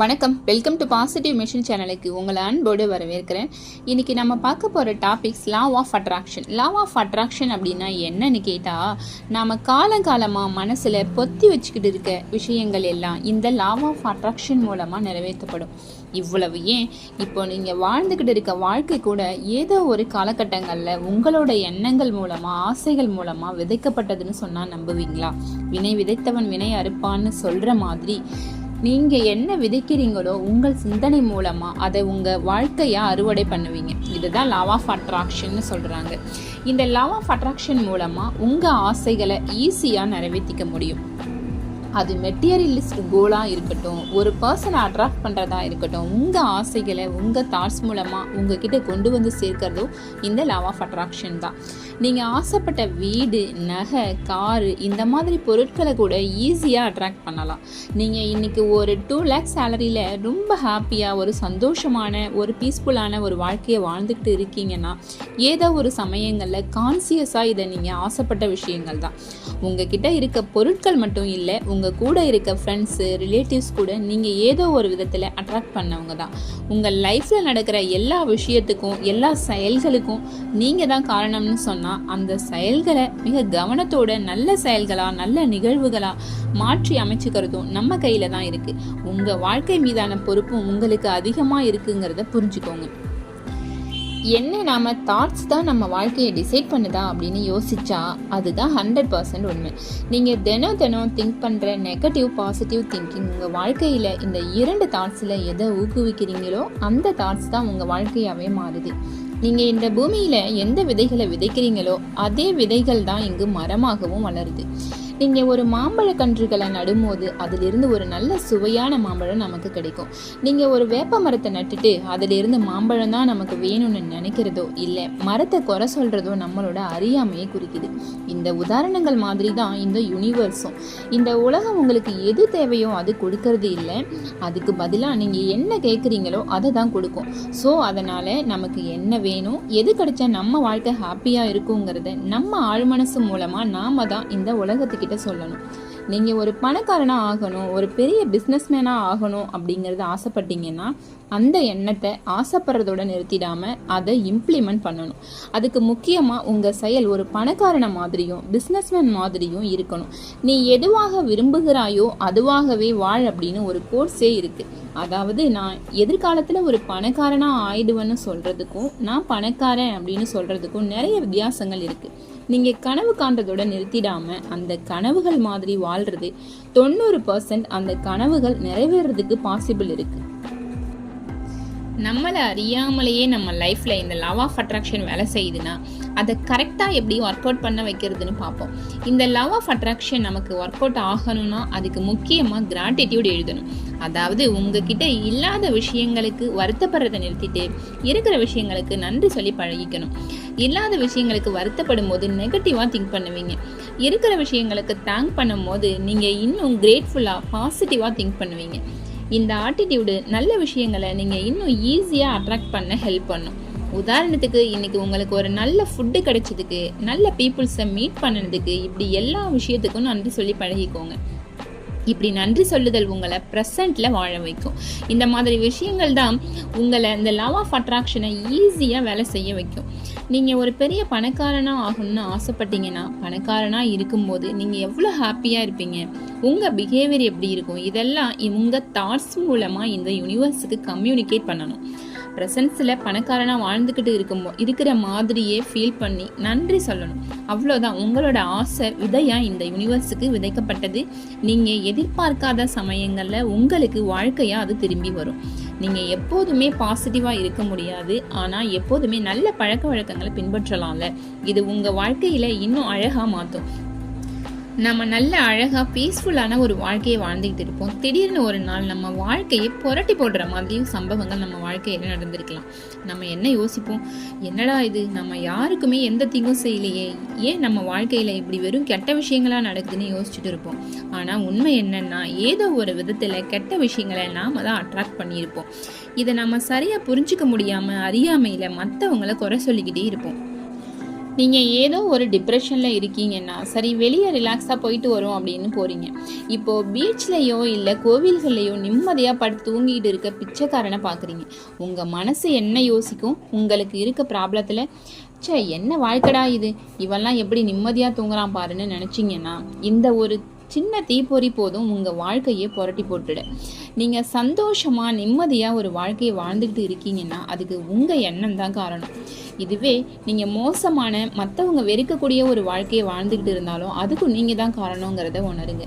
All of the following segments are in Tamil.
வணக்கம். வெல்கம் டு பாசிட்டிவ் மிஷன் சேனலுக்கு உங்களை அன்போடு வரவேற்கிறேன். இன்னைக்கு நம்ம பார்க்க போகிற topics law of attraction law of attraction அப்படின்னா என்னன்னு கேட்டால் நாம் காலங்காலமாக மனசில் பொத்தி வச்சுக்கிட்டு இருக்க விஷயங்கள் எல்லாம் இந்த லா ஆஃப் அட்ராக்ஷன் மூலமாக நிறைவேற்றப்படும். இவ்வளவு ஏன்? இப்போ நீங்கள் வாழ்ந்துக்கிட்டு இருக்க வாழ்க்கை கூட ஏதோ ஒரு காலகட்டங்களில் உங்களோட எண்ணங்கள் மூலமாக ஆசைகள் மூலமாக விதைக்கப்பட்டதுன்னு சொன்னால் நம்புவீங்களா? வினை விதைத்தவன் வினை அறுப்பான்னு சொல்கிற மாதிரி நீங்கள் என்ன விதைக்கிறீங்களோ உங்கள் சிந்தனை மூலமாக அதை உங்கள் வாழ்க்கையாக அறுவடை பண்ணுவீங்க. இதுதான் லவ் ஆஃப் அட்ராக்ஷன்னு சொல்கிறாங்க இந்த லவ் ஆஃப் அட்ராக்ஷன் மூலமாக உங்கள் ஆசைகளை ஈஸியாக நிறைவேற்றிக்க முடியும். அது மெட்டீரியலிஸ்ட் கோலாக இருக்கட்டும் ஒரு பர்சனை அட்ராக்ட் பண்ணுறதா இருக்கட்டும் உங்கள் ஆசைகளை உங்கள் தாட்ஸ் மூலமாக உங்ககிட்ட கொண்டு வந்து சேர்க்கிறதும் இந்த லவ் ஆஃப் அட்ராக்ஷன் தான். நீங்கள் ஆசைப்பட்ட வீடு நகை காரு இந்த மாதிரி பொருட்களை கூட ஈஸியாக அட்ராக்ட் பண்ணலாம். நீங்கள் இன்றைக்கி ஒரு டூ லேக்ஸ் சேலரியில் ரொம்ப ஹாப்பியாக ஒரு சந்தோஷமான ஒரு பீஸ்ஃபுல்லான ஒரு வாழ்க்கையை வாழ்ந்துக்கிட்டு இருக்கீங்கன்னா ஏதோ ஒரு சமயங்களில் கான்சியஸாக இதை நீங்கள் ஆசைப்பட்ட விஷயங்கள் தான். உங்ககிட்ட இருக்க பொருட்கள் மட்டும் இல்லை உங்கள் உங்கள் கூட இருக்க ஃப்ரெண்ட்ஸு ரிலேட்டிவ்ஸ் கூட நீங்கள் ஏதோ ஒரு விதத்தில் அட்ராக்ட் பண்ணவங்க தான். உங்கள் லைஃப்பில் நடக்கிற எல்லா விஷயத்துக்கும் எல்லா செயல்களுக்கும் நீங்கள் தான் காரணம்னு சொன்னால் அந்த செயல்களை மிக கவனத்தோட நல்ல செயல்களாக நல்ல நிகழ்வுகளாக மாற்றி அமைச்சுக்கிறதும் நம்ம கையில் தான் இருக்குது உங்கள் வாழ்க்கை மீதான பொறுப்பும் உங்களுக்கு அதிகமாக இருக்குங்கிறத புரிஞ்சுக்கோங்க. என்ன நாம் தாட்ஸ் தான் நம்ம வாழ்க்கையை டிசைட் பண்ணுதா அப்படின்னு யோசிச்சா அதுதான் ஹண்ட்ரட் பர்சன்ட் உண்மை. நீங்கள் தினம் தினம் திங்க் பண்ணுற நெகட்டிவ் பாசிட்டிவ் திங்கிங் உங்கள் வாழ்க்கையில் இந்த இரண்டு தாட்ஸில் எதை ஊக்குவிக்கிறீங்களோ அந்த தாட்ஸ் தான் உங்கள் வாழ்க்கையாகவே மாறுது. நீங்கள் இந்த பூமியில் எந்த விதைகளை விதைக்கிறீங்களோ அதே விதைகள் தான் இங்கு மரமாகவும் வளருது. நீங்கள் ஒரு மாம்பழ கன்றுகளை நடும்போது அதிலிருந்து ஒரு நல்ல சுவையான மாம்பழம் நமக்கு கிடைக்கும். நீங்கள் ஒரு வேப்ப மரத்தை நட்டுட்டு அதிலிருந்து மாம்பழம் தான் நமக்கு வேணும்னு நினைக்கிறதோ இல்லை மரத்தை குறை சொல்கிறதோ நம்மளோட அறியாமையை குறிக்குது. இந்த உதாரணங்கள் மாதிரி தான் இந்த யூனிவர்ஸும் இந்த உலகம் உங்களுக்கு எது தேவையோ அது கொடுக்கறது இல்லை. அதுக்கு பதிலாக நீங்கள் என்ன கேட்குறீங்களோ அதை தான் கொடுக்கும். ஸோ அதனால் நமக்கு என்ன வேணும் எது கிடைச்சா நம்ம வாழ்க்கை ஹாப்பியாக இருக்குங்கிறத நம்ம ஆழ்மனசு மூலமாக நாம தான் இந்த உலகத்துக்கிட்ட சொல்லணும். நீங்கள் ஒரு பணக்காரனாக ஆகணும் ஒரு பெரிய பிஸ்னஸ்மேனாக ஆகணும் அப்படிங்கிறத ஆசைப்பட்டீங்கன்னா அந்த எண்ணத்தை ஆசைப்படுறதோட நிறுத்திடாமல் அதை இம்ப்ளிமெண்ட் பண்ணணும். அதுக்கு முக்கியமாக உங்கள் செயல் ஒரு பணக்காரனை மாதிரியும் பிஸ்னஸ்மேன் மாதிரியும் இருக்கணும். நீ எதுவாக விரும்புகிறாயோ அதுவாகவே வாழ் அப்படின்னு ஒரு கோர்ஸே இருக்குது அதாவது நான் எதிர்காலத்தில் ஒரு பணக்காரனாக ஆயிடுவேன்னு சொல்கிறதுக்கும் நான் பணக்காரன் அப்படின்னு சொல்கிறதுக்கும் நிறைய வித்தியாசங்கள் இருக்குது நீங்கள் கனவு காண்றதோட நிறுத்திடாமல் அந்த கனவுகள் மாதிரி வாழ்கிறது தொண்ணூறு பர்சன்ட் அந்த கனவுகள் நிறைவேறதுக்கு பாசிபிள் இருக்குது நம்மளை அறியாமலேயே நம்ம லைஃப்பில் இந்த லவ் ஆஃப் அட்ராக்ஷன் வேலை செய்யுதுன்னா அதை கரெக்டாக எப்படி ஒர்க் அவுட் பண்ண வைக்கிறதுன்னு பார்ப்போம். இந்த லவ் ஆஃப் அட்ராக்ஷன் நமக்கு ஒர்க் அவுட் ஆகணும்னா அதுக்கு முக்கியமாக கிராட்டிடியூட் எழுதணும். அதாவது உங்ககிட்ட இல்லாத விஷயங்களுக்கு வருத்தப்படுறதை நிறுத்திட்டு இருக்கிற விஷயங்களுக்கு நன்றி சொல்லி பழகிக்கணும். இல்லாத விஷயங்களுக்கு வருத்தப்படும் போது நெகட்டிவாக திங்க் பண்ணுவீங்க. இருக்கிற விஷயங்களுக்கு தேங்க் பண்ணும் போது நீங்கள் இன்னும் கிரேட்ஃபுல்லாக பாசிட்டிவாக திங்க் பண்ணுவீங்க. இந்த ஆட்டிடியூடு நல்ல விஷயங்களை நீங்கள் இன்னும் ஈஸியாக அட்ராக்ட் பண்ண ஹெல்ப் பண்ணும். உதாரணத்துக்கு இன்னைக்கு உங்களுக்கு ஒரு நல்ல ஃபுட்டு கிடைச்சதுக்கு நல்ல பீப்புள்ஸை மீட் பண்ணதுக்கு இப்படி எல்லா விஷயத்துக்கும் நன்றி சொல்லி பழகிக்கோங்க. இப்படி நன்றி சொல்லுதல் உங்களை ப்ரெசண்ட்டில் வாழ வைக்கும். இந்த மாதிரி விஷயங்கள் தான் உங்களை இந்த லவ் ஆஃப் அட்ராக்ஷனை ஈஸியாக வேலை செய்ய வைக்கும். நீங்கள் ஒரு பெரிய பணக்காரனாக ஆகணும்னு ஆசைப்பட்டீங்கன்னா பணக்காரனாக இருக்கும்போது நீங்கள் எவ்வளோ ஹாப்பியாக இருப்பீங்க? உங்கள் பிஹேவியர் எப்படி இருக்கும்? இதெல்லாம் உங்கள் தாட்ஸ் மூலமாக இந்த யூனிவர்ஸுக்கு கம்யூனிகேட் பண்ணணும். ப்ரெசன்ஸில் பணக்காரனாக வாழ்ந்துக்கிட்டு இருக்கும் இருக்கிற மாதிரியே ஃபீல் பண்ணி நன்றி சொல்லணும். அவ்வளோதான் உங்களோட ஆசை விதையாக இந்த யூனிவர்ஸுக்கு விதைக்கப்பட்டது? நீங்கள் எதிர்பார்க்காத சமயங்களில் உங்களுக்கு வாழ்க்கையாக அது திரும்பி வரும். நீங்கள் எப்போதுமே பாசிட்டிவாக இருக்க முடியாது. ஆனால் எப்போதுமே நல்ல பழக்க வழக்கங்களை பின்பற்றலாம்ல. இது உங்கள் வாழ்க்கையில் இன்னும் அழகாக மாற்றும் நம்ம நல்ல அழகாக பீஸ்ஃபுல்லான ஒரு வாழ்க்கையை வாழ்ந்துக்கிட்டு இருப்போம். திடீர்னு ஒரு நாள் நம்ம வாழ்க்கையை புரட்டி போடுற மாதிரியும் சம்பவங்கள் நம்ம வாழ்க்கையில் நடந்திருக்கலாம். நம்ம என்ன யோசிப்போம்? என்னடா இது? நம்ம யாருக்குமே எந்த தீங்கும் செய்யலையே. ஏன் நம்ம வாழ்க்கையில் இப்படி வெறும் கெட்ட விஷயங்களாக நடக்குதுன்னு யோசிச்சுட்டு இருப்போம். ஆனால் உண்மை என்னென்னா ஏதோ ஒரு விதத்தில் கெட்ட விஷயங்களை நாம் தான் அட்ராக்ட் பண்ணியிருப்போம். இதை நம்ம சரியாக புரிஞ்சிக்க முடியாமல் அறியாமையில் மற்றவங்கள குறை சொல்லிக்கிட்டே இருப்போம். நீங்கள் ஏதோ ஒரு டிப்ரெஷனில் இருக்கீங்கன்னா சரி வெளியே ரிலாக்ஸாக போயிட்டு வரும் அப்படின்னு போகிறீங்க இப்போது பீச்லேயோ இல்லை கோவில்கள்லையோ நிம்மதியாக படுத்து தூங்கிட்டு இருக்க பிச்சைக்காரனை பார்க்குறீங்க உங்கள் மனசு என்ன யோசிக்கும்? உங்களுக்கு இருக்க ப்ராப்ளத்தில் ச்சே என்ன வாழ்க்கடா இது? இவெல்லாம் எப்படி நிம்மதியாக தூங்குறான் பாருன்னு நினச்சிங்கன்னா இந்த ஒரு சின்ன தீப்பொறி போதும் உங்கள் வாழ்க்கையை புரட்டி போட்டுட நீங்கள் சந்தோஷமாக நிம்மதியாக ஒரு வாழ்க்கையை வாழ்ந்துக்கிட்டு இருக்கீங்கன்னா அதுக்கு உங்கள் எண்ணம் தான் காரணம். இதுவே நீங்கள் மோசமான மற்றவங்க வெறுக்கக்கூடிய ஒரு வாழ்க்கையை வாழ்ந்துக்கிட்டு இருந்தாலும் அதுக்கும் நீங்கள் தான் காரணங்கிறத உணருங்க.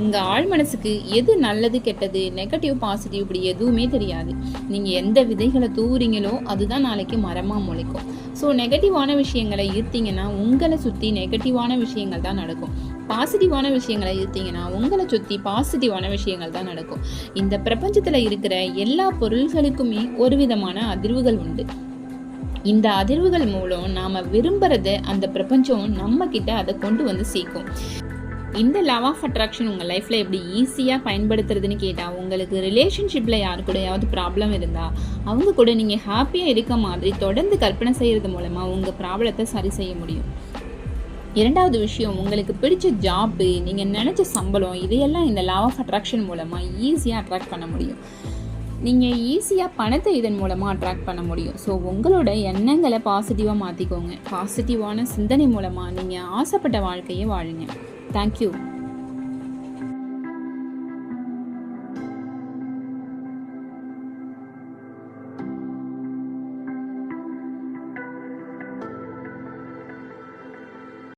உங்கள் ஆழ் மனசுக்கு எது நல்லது கெட்டது நெகட்டிவ் பாசிட்டிவ் இப்படி எதுவுமே தெரியாது. நீங்கள் எந்த விதைகளை தூவுறீங்களோ அதுதான் நாளைக்கு மரமாக முளைக்கும். ஸோ நெகட்டிவான விஷயங்களை ஈர்த்தீங்கன்னா உங்களை சுற்றி நெகட்டிவான விஷயங்கள் தான் நடக்கும். பாசிட்டிவான விஷயங்களை ஈர்த்தீங்கன்னா உங்களை சுற்றி பாசிட்டிவான விஷயங்கள் தான் நடக்கும். இந்த பிரபஞ்சத்தில் இருக்கிற எல்லா பொருள்களுக்குமே ஒரு விதமான அதிர்வுகள் உண்டு. இந்த அதிர்வுகள் மூலம் நாம் விரும்புகிறத அந்த பிரபஞ்சம் நம்ம கிட்ட அதை கொண்டு வந்து சேர்க்கும். இந்த லவ் ஆஃப் அட்ராக்ஷன் உங்கள் லைஃப்பில் எப்படி ஈஸியாக பயன்படுத்துறதுன்னு கேட்டால் உங்களுக்கு ரிலேஷன்ஷிப்பில் யாரு கூடயாவது ப்ராப்ளம் இருந்தால் அவங்க கூட நீங்கள் ஹாப்பியாக இருக்க மாதிரி தொடர்ந்து கற்பனை செய்கிறது மூலமாக உங்கள் ப்ராப்ளத்தை சரி செய்ய முடியும். இரண்டாவது விஷயம் உங்களுக்கு பிடிச்ச ஜாப்பு நீங்கள் நினச்ச சம்பளம் இதையெல்லாம் இந்த லவ் ஆஃப் அட்ராக்ஷன் மூலமாக ஈஸியாக அட்ராக்ட் பண்ண முடியும். நீங்கள் ஈஸியாக பணத்தை இதன் மூலமாக அட்ராக்ட் பண்ண முடியும். ஸோ உங்களோட எண்ணங்களை பாசிட்டிவாக மாற்றிக்கோங்க பாசிட்டிவான சிந்தனை மூலமாக நீங்கள் ஆசைப்பட்ட வாழ்க்கையை வாழுங்க. தேங்க்யூ